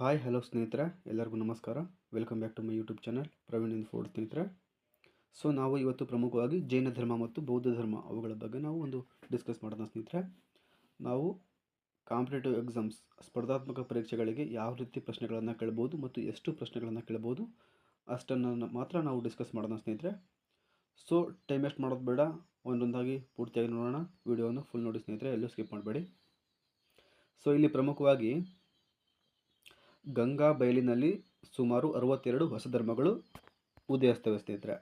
Hi hello ಸ್ನೇಹಿತರೆ. ಎಲ್ಲರಿಗೂ ನಮಸ್ಕಾರ. Welcome back to my YouTube channel Praveen in ford ಸ್ನೇಹಿತರೆ. ಸೊ ನಾವು ಇವತ್ತು ಪ್ರಮುಖವಾಗಿ ಜೈನ ಧರ್ಮ ಮತ್ತು ಬೌದ್ಧ ಧರ್ಮ ಅವುಗಳ ಬಗ್ಗೆ ನಾವು ಒಂದು ಡಿಸ್ಕಸ್ ಮಾಡೋಣ ಸ್ನೇಹಿತರೆ. ನಾವು ಕಾಂಪಿಟೇಟಿವ್ ಎಕ್ಸಾಮ್ಸ್ ಸ್ಪರ್ಧಾತ್ಮಕ ಪರೀಕ್ಷೆಗಳಿಗೆ ಯಾವ ರೀತಿ ಪ್ರಶ್ನೆಗಳನ್ನು ಕೇಳ್ಬೋದು ಮತ್ತು ಎಷ್ಟು ಪ್ರಶ್ನೆಗಳನ್ನು ಕೇಳ್ಬೋದು ಅಷ್ಟನ್ನು ಮಾತ್ರ ನಾವು ಡಿಸ್ಕಸ್ ಮಾಡೋಣ ಸ್ನೇಹಿತರೆ. ಸೊ ಟೈಮ್ ವೇಸ್ಟ್ ಮಾಡೋದು ಬೇಡ. ಒಂದೊಂದಾಗಿ ಪೂರ್ತಿಯಾಗಿ ನೋಡೋಣ. ವಿಡಿಯೋವನ್ನು ಫುಲ್ ನೋಡಿ ಸ್ನೇಹಿತರೆ. ಎಲ್ಲೂ ಸ್ಕಿಪ್ ಮಾಡಬೇಡಿ. ಸೊ ಇಲ್ಲಿ ಪ್ರಮುಖವಾಗಿ ಗಂಗಾ ಬಯಲಿನಲ್ಲಿ ಸುಮಾರು ಅರವತ್ತೆರಡು ಹೊಸ ಧರ್ಮಗಳು ಉದಯಿಸ್ತವೆ ಸ್ನೇಹಿತರೆ.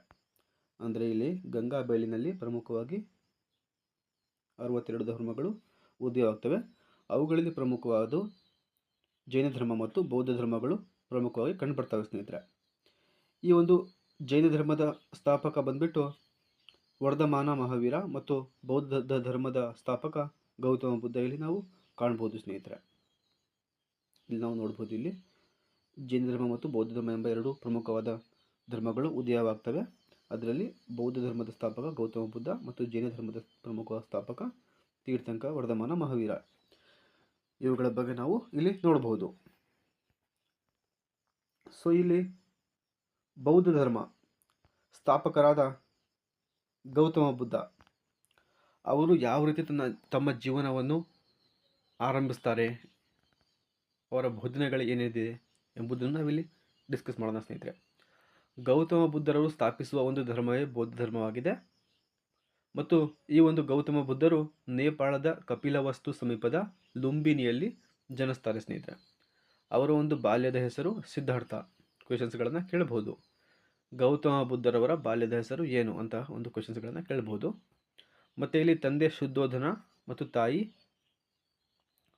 ಅಂದರೆ ಇಲ್ಲಿ ಗಂಗಾ ಬಯಲಿನಲ್ಲಿ ಪ್ರಮುಖವಾಗಿ ಅರವತ್ತೆರಡು ಧರ್ಮಗಳು ಉದಯವಾಗ್ತವೆ. ಅವುಗಳಲ್ಲಿ ಪ್ರಮುಖವಾದ ಜೈನ ಧರ್ಮ ಮತ್ತು ಬೌದ್ಧ ಧರ್ಮಗಳು ಪ್ರಮುಖವಾಗಿ ಕಂಡುಬರ್ತವೆ ಸ್ನೇಹಿತರೆ. ಈ ಒಂದು ಜೈನ ಧರ್ಮದ ಸ್ಥಾಪಕ ಬಂದ್ಬಿಟ್ಟು ವರ್ಧಮಾನ ಮಹಾವೀರ ಮತ್ತು ಬೌದ್ಧ ಧರ್ಮದ ಸ್ಥಾಪಕ ಗೌತಮ ಬುದ್ಧ ಇಲ್ಲಿ ನಾವು ಕಾಣ್ಬೋದು ಸ್ನೇಹಿತರೆ. ಇಲ್ಲಿ ನಾವು ನೋಡ್ಬೋದು ಇಲ್ಲಿ ಜೈನ ಧರ್ಮ ಮತ್ತು ಬೌದ್ಧ ಧರ್ಮ ಎಂಬ ಎರಡು ಪ್ರಮುಖವಾದ ಧರ್ಮಗಳು ಉದಯವಾಗ್ತವೆ. ಅದರಲ್ಲಿ ಬೌದ್ಧ ಧರ್ಮದ ಸ್ಥಾಪಕ ಗೌತಮ ಬುದ್ಧ ಮತ್ತು ಜೈನ ಧರ್ಮದ ಪ್ರಮುಖ ಸ್ಥಾಪಕ ತೀರ್ಥಂಕ ವರ್ಧಮಾನ ಮಹಾವೀರ. ಇವುಗಳ ಬಗ್ಗೆ ನಾವು ಇಲ್ಲಿ ನೋಡಬಹುದು ಸೊ ಇಲ್ಲಿ ಬೌದ್ಧ ಧರ್ಮ ಸ್ಥಾಪಕರಾದ ಗೌತಮ ಬುದ್ಧ, ಅವರು ಯಾವ ರೀತಿ ತನ್ನ ತಮ್ಮ ಜೀವನವನ್ನು ಆರಂಭಿಸ್ತಾರೆ? ಅವರ ಬೋಧನೆಗಳು ಏನಿದೆ ಎಂಬುದನ್ನು ನಾವಿಲ್ಲಿ ಡಿಸ್ಕಸ್ ಮಾಡೋಣ ಸ್ನೇಹಿತರೆ. ಗೌತಮ ಬುದ್ಧರವರು ಸ್ಥಾಪಿಸುವ ಒಂದು ಧರ್ಮವೇ ಬೌದ್ಧ ಧರ್ಮವಾಗಿದೆ. ಮತ್ತು ಈ ಒಂದು ಗೌತಮ ಬುದ್ಧರು ನೇಪಾಳದ ಕಪಿಲವಸ್ತು ಸಮೀಪದ ಲುಂಬಿನಿಯಲ್ಲಿ ಜನಿಸ್ತಾರೆ ಸ್ನೇಹಿತರೆ. ಅವರ ಒಂದು ಬಾಲ್ಯದ ಹೆಸರು ಸಿದ್ಧಾರ್ಥ. ಕ್ವೆಶನ್ಸ್ಗಳನ್ನು ಕೇಳಬಹುದು. ಗೌತಮ ಬುದ್ಧರವರ ಬಾಲ್ಯದ ಹೆಸರು ಏನು ಅಂತ ಒಂದು ಕ್ವೆಶನ್ಸ್ಗಳನ್ನು ಕೇಳಬಹುದು. ಮತ್ತು ಇಲ್ಲಿ ತಂದೆ ಶುದ್ಧೋಧನ ಮತ್ತು ತಾಯಿ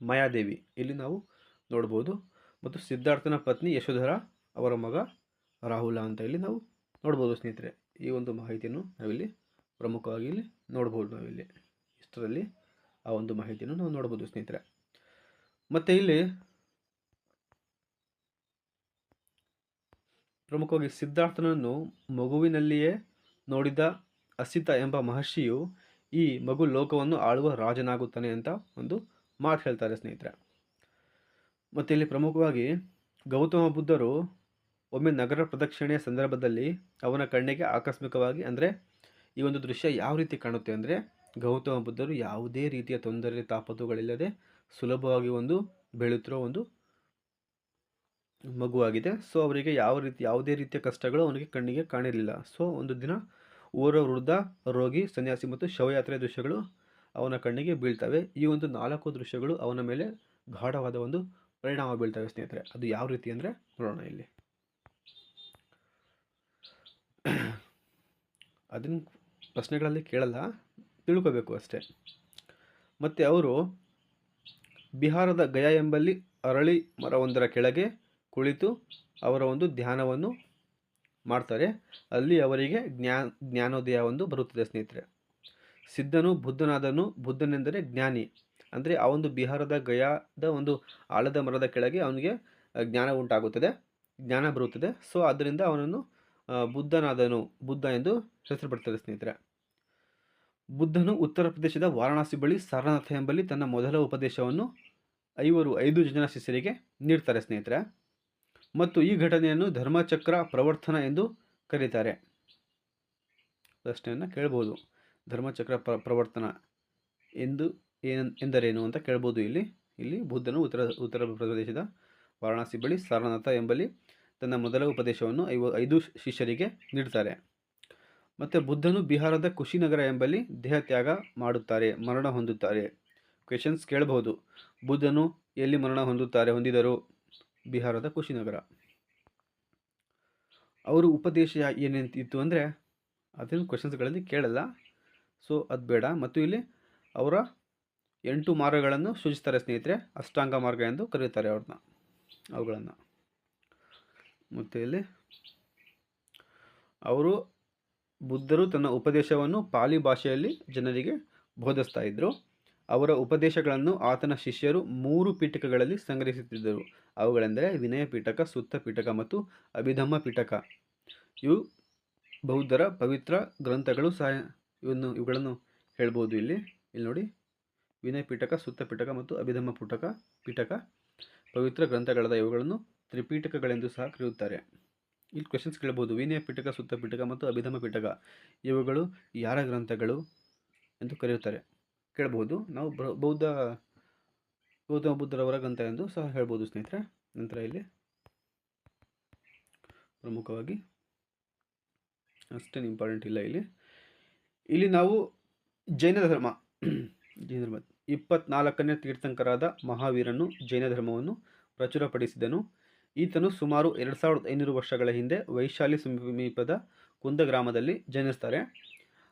ಮಾಯಾದೇವಿ. ಇಲ್ಲಿ ನಾವು ನೋಡ್ಬೋದು. ಮತ್ತು ಸಿದ್ಧಾರ್ಥನ ಪತ್ನಿ ಯಶೋಧರ ಅವರ ಮಗ ರಾಹುಲ ಅಂತ ಇಲ್ಲಿ ನಾವು ನೋಡ್ಬೋದು ಸ್ನೇಹಿತರೆ. ಈ ಒಂದು ಮಾಹಿತಿಯನ್ನು ನಾವಿಲ್ಲಿ ಪ್ರಮುಖವಾಗಿ ಇಲ್ಲಿ ನೋಡ್ಬೋದು ನಾವಿಲ್ಲಿ. ಇಷ್ಟರಲ್ಲಿ ಆ ಒಂದು ಮಾಹಿತಿಯನ್ನು ನಾವು ನೋಡ್ಬೋದು ಸ್ನೇಹಿತರೆ. ಮತ್ತು ಇಲ್ಲಿ ಪ್ರಮುಖವಾಗಿ ಸಿದ್ಧಾರ್ಥನನ್ನು ಮಗುವಿನಲ್ಲಿಯೇ ನೋಡಿದ ಅಸಿತ ಎಂಬ ಮಹರ್ಷಿಯು ಈ ಮಗು ಲೋಕವನ್ನು ಆಳುವ ರಾಜನಾಗುತ್ತಾನೆ ಅಂತ ಒಂದು ಮಾತು ಹೇಳ್ತಾರೆ ಸ್ನೇಹಿತರೆ. ಮತ್ತು ಇಲ್ಲಿ ಪ್ರಮುಖವಾಗಿ ಗೌತಮ ಬುದ್ಧರು ಒಮ್ಮೆ ನಗರ ಪ್ರದಕ್ಷಿಣೆಯ ಸಂದರ್ಭದಲ್ಲಿ ಅವನ ಕಣ್ಣಿಗೆ ಆಕಸ್ಮಿಕವಾಗಿ ಅಂದರೆ ಈ ಒಂದು ದೃಶ್ಯ ಯಾವ ರೀತಿ ಕಾಣುತ್ತೆ ಅಂದರೆ ಗೌತಮ ಬುದ್ಧರು ಯಾವುದೇ ರೀತಿಯ ತೊಂದರೆ ತಾಪತುಗಳಿಲ್ಲದೆ ಸುಲಭವಾಗಿ ಒಂದು ಬೆಳೆಯುತ್ತಿರೋ ಒಂದು ಮಗುವಾಗಿದೆ. ಸೊ ಅವರಿಗೆ ಯಾವ ರೀತಿ ಯಾವುದೇ ರೀತಿಯ ಕಷ್ಟಗಳು ಅವನಿಗೆ ಕಣ್ಣಿಗೆ ಕಾಣಿರಲಿಲ್ಲ. ಸೊ ಒಂದು ದಿನ ಊರ ವೃದ್ಧ, ರೋಗಿ, ಸನ್ಯಾಸಿ ಮತ್ತು ಶವಯಾತ್ರೆ ದೃಶ್ಯಗಳು ಅವನ ಕಣ್ಣಿಗೆ ಬೀಳ್ತವೆ. ಈ ಒಂದು ನಾಲ್ಕು ದೃಶ್ಯಗಳು ಅವನ ಮೇಲೆ ಗಾಢವಾದ ಒಂದು ಪರಿಣಾಮ ಬೀಳ್ತವೆ ಸ್ನೇಹಿತರೆ. ಅದು ಯಾವ ರೀತಿ ಅಂದರೆ ನೋಡೋಣ ಇಲ್ಲಿ. ಅದನ್ನು ಪ್ರಶ್ನೆಗಳಲ್ಲಿ ಕೇಳಲ್ಲ, ತಿಳ್ಕೋಬೇಕು ಅಷ್ಟೇ. ಮತ್ತು ಅವರು, ಬಿಹಾರದ ಗಯಾ ಎಂಬಲ್ಲಿ ಅರಳಿ ಮರವೊಂದರ ಕೆಳಗೆ ಕುಳಿತು ಅವರ ಒಂದು ಧ್ಯಾನವನ್ನು ಮಾಡ್ತಾರೆ. ಅಲ್ಲಿ ಅವರಿಗೆ ಜ್ಞಾ, ಜ್ಞಾನೋದಯ ಒಂದು ಬರುತ್ತದೆ ಸ್ನೇಹಿತರೆ. ಸಿದ್ಧನು ಬುದ್ಧನಾದನು, ಬುದ್ಧನೆಂದರೆ ಜ್ಞಾನಿ. ಅಂದರೆ ಆ ಒಂದು ಬಿಹಾರದ ಗಯಾದ ಒಂದು ಆಳದ ಮರದ ಕೆಳಗೆ ಅವನಿಗೆ ಜ್ಞಾನ ಉಂಟಾಗುತ್ತದೆ, ಜ್ಞಾನ ಬರುತ್ತದೆ. ಸೊ, ಅದರಿಂದ ಅವನನ್ನು ಬುದ್ಧನಾದನು, ಬುದ್ಧ ಎಂದು ಹೆಸರು ಪಡ್ತಾರೆ ಸ್ನೇಹಿತರೆ. ಬುದ್ಧನು ಉತ್ತರ ಪ್ರದೇಶದ ವಾರಣಾಸಿ ಬಳಿ ಸಾರನಾಥ ಎಂಬಲ್ಲಿ ತನ್ನ ಮೊದಲ ಉಪದೇಶವನ್ನು ಐವರು, ಐದು ಜನ ಶಿಷ್ಯರಿಗೆ ನೀಡ್ತಾರೆ ಸ್ನೇಹಿತರೆ. ಮತ್ತು ಈ ಘಟನೆಯನ್ನು ಧರ್ಮಚಕ್ರ ಪ್ರವರ್ತನ ಎಂದು ಕರೀತಾರೆ. ಪ್ರಶ್ನೆಯನ್ನು ಕೇಳ್ಬೋದು. ಧರ್ಮಚಕ್ರ ಪ್ರ, ಪ್ರವರ್ತನ ಎಂದು ಏನು, ಎಂದರೇನು ಅಂತ ಕೇಳ್ಬೋದು ಇಲ್ಲಿ. ಇಲ್ಲಿ ಬುದ್ಧನು ಉತ್ತರ ಉತ್ತರ ಪ್ರದೇಶದ ವಾರಣಾಸಿ ಬಳಿ ಸಾರನಾಥ ಎಂಬಲ್ಲಿ ತನ್ನ ಮೊದಲ ಉಪದೇಶವನ್ನು ಐವ, ಐದು ಶಿಷ್ಯರಿಗೆ ನೀಡ್ತಾರೆ. ಮತ್ತು ಬುದ್ಧನು ಬಿಹಾರದ ಕುಶಿನಗರ ಎಂಬಲ್ಲಿ ದೇಹ ತ್ಯಾಗ ಮಾಡುತ್ತಾರೆ, ಮರಣ ಹೊಂದುತ್ತಾರೆ. ಕ್ವೆಶನ್ಸ್ ಕೇಳಬಹುದು. ಬುದ್ಧನು ಎಲ್ಲಿ ಮರಣ ಹೊಂದುತ್ತಾರೆ ಹೊಂದಿದರು? ಬಿಹಾರದ ಕುಶಿನಗರ. ಅವರು ಉಪದೇಶ ಏನೇನಿತ್ತು ಅಂದರೆ, ಅದನ್ನು ಕ್ವೆಶನ್ಸ್ಗಳಲ್ಲಿ ಕೇಳಲ್ಲ. ಸೊ ಅದು ಬೇಡ. ಮತ್ತು ಇಲ್ಲಿ ಅವರ ಎಂಟು ಮಾರ್ಗಗಳನ್ನು ಸೂಚಿಸ್ತಾರೆ ಸ್ನೇಹಿತರೆ, ಅಷ್ಟಾಂಗ ಮಾರ್ಗ ಎಂದು ಕರೆಯುತ್ತಾರೆ ಅವ್ರನ್ನ, ಅವುಗಳನ್ನು. ಮತ್ತು ಇಲ್ಲಿ, ಅವರು ಬುದ್ಧರು ತನ್ನ ಉಪದೇಶವನ್ನು ಪಾಲಿ ಭಾಷೆಯಲ್ಲಿ ಜನರಿಗೆ ಬೋಧಿಸ್ತಾ ಇದ್ದರು ಅವರ ಉಪದೇಶಗಳನ್ನು ಆತನ ಶಿಷ್ಯರು ಮೂರು ಪೀಠಕಗಳಲ್ಲಿ ಸಂಗ್ರಹಿಸುತ್ತಿದ್ದರು. ಅವುಗಳೆಂದರೆ ವಿನಯ ಪೀಠಕ, ಸುತ್ತ ಪೀಠಕ ಮತ್ತು ಅಭಿಧಮ್ಮ ಪೀಠಕ. ಇವು ಬೌದ್ಧರ ಪವಿತ್ರ ಗ್ರಂಥಗಳು ಸಹ ಇವನ್ನು, ಇವುಗಳನ್ನು ಹೇಳ್ಬೋದು ಇಲ್ಲಿ. ಇಲ್ಲಿ ನೋಡಿ. ವಿನಯ ಪೀಠಕ ಸುತ್ತ ಪೀಠಕ ಮತ್ತು ಅಭಿಧಮ್ಮ ಪುಟಕ, ಪೀಠಕ, ಪವಿತ್ರ ಗ್ರಂಥಗಳಾದ ಇವುಗಳನ್ನು ತ್ರಿಪೀಠಕಗಳೆಂದು ಸಹ ಕರೆಯುತ್ತಾರೆ. ಇಲ್ಲಿ ಕ್ವೆಶನ್ಸ್ ಕೇಳಬಹುದು. ವಿನಯ ಪಿಟಕ ಸುತ್ತ ಪಿಟಕ ಮತ್ತು ಅಭಿಧಮ ಪಿಟಕ ಇವುಗಳು ಯಾರ ಗ್ರಂಥಗಳು ಎಂದು ಕರೆಯುತ್ತಾರೆ. ಕೇಳಬಹುದು. ನಾವು ಬೌದ್ಧ, ಗೌತಮ ಬುದ್ಧರವರ ಗ್ರಂಥ ಎಂದು ಸಹ ಹೇಳ್ಬೋದು ಸ್ನೇಹಿತರೆ. ನಂತರ ಇಲ್ಲಿ ಪ್ರಮುಖವಾಗಿ ಅಷ್ಟೇನು ಇಂಪಾರ್ಟೆಂಟ್ ಇಲ್ಲ ಇಲ್ಲಿ. ಇಲ್ಲಿ ನಾವು ಜೈನ ಧರ್ಮ ಜೈನ ಧರ್ಮ ಇಪ್ಪತ್ನಾಲ್ಕನೇ ತೀರ್ಥಂಕರಾದ ಮಹಾವೀರನು ಜೈನ ಧರ್ಮವನ್ನು ಪ್ರಚುರಪಡಿಸಿದನು. ಈತನು ಸುಮಾರು ಎರಡು ಸಾವಿರದ ಐನೂರು ವರ್ಷಗಳ ಹಿಂದೆ ವೈಶಾಲಿ ಸಮೀಪದ ಕುಂದ ಗ್ರಾಮದಲ್ಲಿ ಜನಿಸ್ತಾರೆ.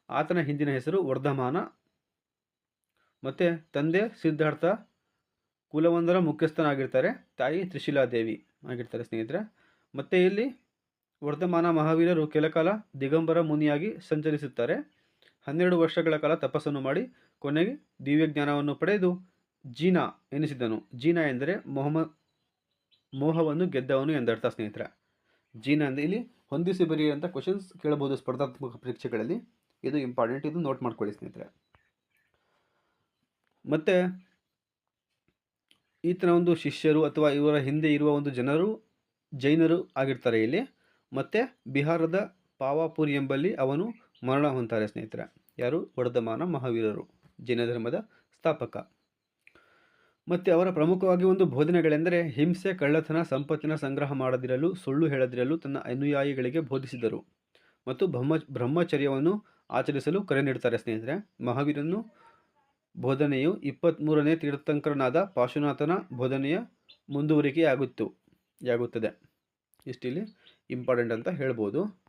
ಆತನ ಹಿಂದಿನ ಹೆಸರು ವರ್ಧಮಾನ. ಮತ್ತು ತಂದೆ ಸಿದ್ಧಾರ್ಥ ಕುಲವೊಂದರ ಮುಖ್ಯಸ್ಥನಾಗಿರ್ತಾರೆ, ತಾಯಿ ತ್ರಿಶಿಲಾದೇವಿ ಆಗಿರ್ತಾರೆ ಸ್ನೇಹಿತರೆ. ಮತ್ತು ಇಲ್ಲಿ ವರ್ಧಮಾನ ಮಹಾವೀರರು ಕೆಲಕಾಲ ದಿಗಂಬರ ಮುನಿಯಾಗಿ ಸಂಚರಿಸುತ್ತಾರೆ. ಹನ್ನೆರಡು ವರ್ಷಗಳ ಕಾಲ ತಪಸ್ಸನ್ನು ಮಾಡಿ ಕೊನೆಗೆ ದಿವ್ಯ ಜ್ಞಾನವನ್ನು ಪಡೆದು ಜೀನಾ ಎನಿಸಿದನು. ಜೀನಾ ಎಂದರೆ ಮೊಹಮ, ಮೋಹವನ್ನು ಗೆದ್ದವನು ಎಂದರ್ಥ ಸ್ನೇಹಿತರೆ. ಜೀನಾ ಅಂದರೆ ಇಲ್ಲಿ ಹೊಂದಿಸಿ ಬರೆಯುವಂಥ ಕ್ವಶನ್ಸ್ ಕೇಳಬಹುದು ಸ್ಪರ್ಧಾತ್ಮಕ ಪರೀಕ್ಷೆಗಳಲ್ಲಿ. ಇದು ಇಂಪಾರ್ಟೆಂಟ್ ಇದು ನೋಟ್ ಮಾಡ್ಕೊಳ್ಳಿ ಸ್ನೇಹಿತರೆ. ಮತ್ತು ಈತನ ಒಂದು ಶಿಷ್ಯರು ಅಥವಾ ಇವರ ಹಿಂದೆ ಇರುವ ಒಂದು ಜನರು, ಜೈನರು ಆಗಿರ್ತಾರೆ ಇಲ್ಲಿ. ಮತ್ತು ಬಿಹಾರದ ಪಾವಾಪುರಿ ಎಂಬಲ್ಲಿ ಅವನು ಮರಣ ಹೊಂತಾರೆ ಸ್ನೇಹಿತರೆ. ಯಾರು? ವರ್ಧಮಾನ ಮಹಾವೀರರು ಜೈನ ಧರ್ಮದ ಸ್ಥಾಪಕ. ಮತ್ತು ಅವರ ಪ್ರಮುಖವಾಗಿ ಒಂದು ಬೋಧನೆಗಳೆಂದರೆ, ಹಿಂಸೆ, ಕಳ್ಳತನ, ಸಂಪತ್ತಿನ ಸಂಗ್ರಹ ಮಾಡದಿರಲು, ಸುಳ್ಳು ಹೇಳದಿರಲು ತನ್ನ ಅನುಯಾಯಿಗಳಿಗೆ ಬೋಧಿಸಿದರು. ಮತ್ತು ಬ್ರಹ್ಮ, ಬ್ರಹ್ಮಚರ್ಯವನ್ನು ಆಚರಿಸಲು ಕರೆ ನೀಡುತ್ತಾರೆ ಸ್ನೇಹಿತರೆ. ಮಹಾವೀರನು ಬೋಧನೆಯು ಇಪ್ಪತ್ತ್ಮೂರನೇ ತೀರ್ಥಂಕರನಾದ ಪಾಶುನಾಥನ ಬೋಧನೆಯ ಮುಂದುವರಿಕೆಯಾಗುತ್ತು, ಯಾಗುತ್ತದೆ. ಇಷ್ಟಿಲ್ಲಿ ಇಂಪಾರ್ಟೆಂಟ್ ಅಂತ ಹೇಳ್ಬೋದು.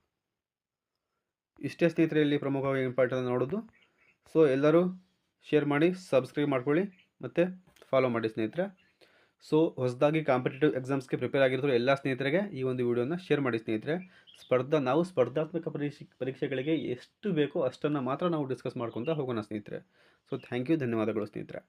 ಇಷ್ಟೇ ಸ್ನೇಹಿತರೆ ಇಲ್ಲಿ ಪ್ರಮುಖವಾಗಿ ಇಂಪಾರ್ಟೆಂಟ್ ನೋಡೋದು. ಸೊ ಎಲ್ಲರೂ ಶೇರ್ ಮಾಡಿ ಸಬ್ಸ್ಕ್ರೈಬ್ ಮಾಡ್ಕೊಳ್ಳಿ ಮತ್ತು ಫಾಲೋ ಮಾಡಿ ಸ್ನೇಹಿತರೆ. ಸೊ ಹೊಸದಾಗಿ ಕಾಂಪಿಟೇಟಿವ್ ಎಕ್ಸಾಮ್ಸ್ಗೆ ಪ್ರಿಪೇರ್ ಆಗಿರೋ ಎಲ್ಲ ಸ್ನೇಹಿತರಿಗೆ ಈ ಒಂದು ವಿಡಿಯೋನ ಶೇರ್ ಮಾಡಿ ಸ್ನೇಹಿತರೆ. ಸ್ಪರ್ಧಾ, ನಾವು ಸ್ಪರ್ಧಾತ್ಮಕ ಪರೀಕ್ಷೆ, ಪರೀಕ್ಷೆಗಳಿಗೆ ಎಷ್ಟು ಬೇಕೋ ಅಷ್ಟನ್ನು ಮಾತ್ರ ನಾವು ಡಿಸ್ಕಸ್ ಮಾಡ್ಕೊತಾ ಹೋಗೋಣ ಸ್ನೇಹಿತರೆ. ಸೊ ಥ್ಯಾಂಕ್ ಯು ಧನ್ಯವಾದಗಳು ಸ್ನೇಹಿತರೆ.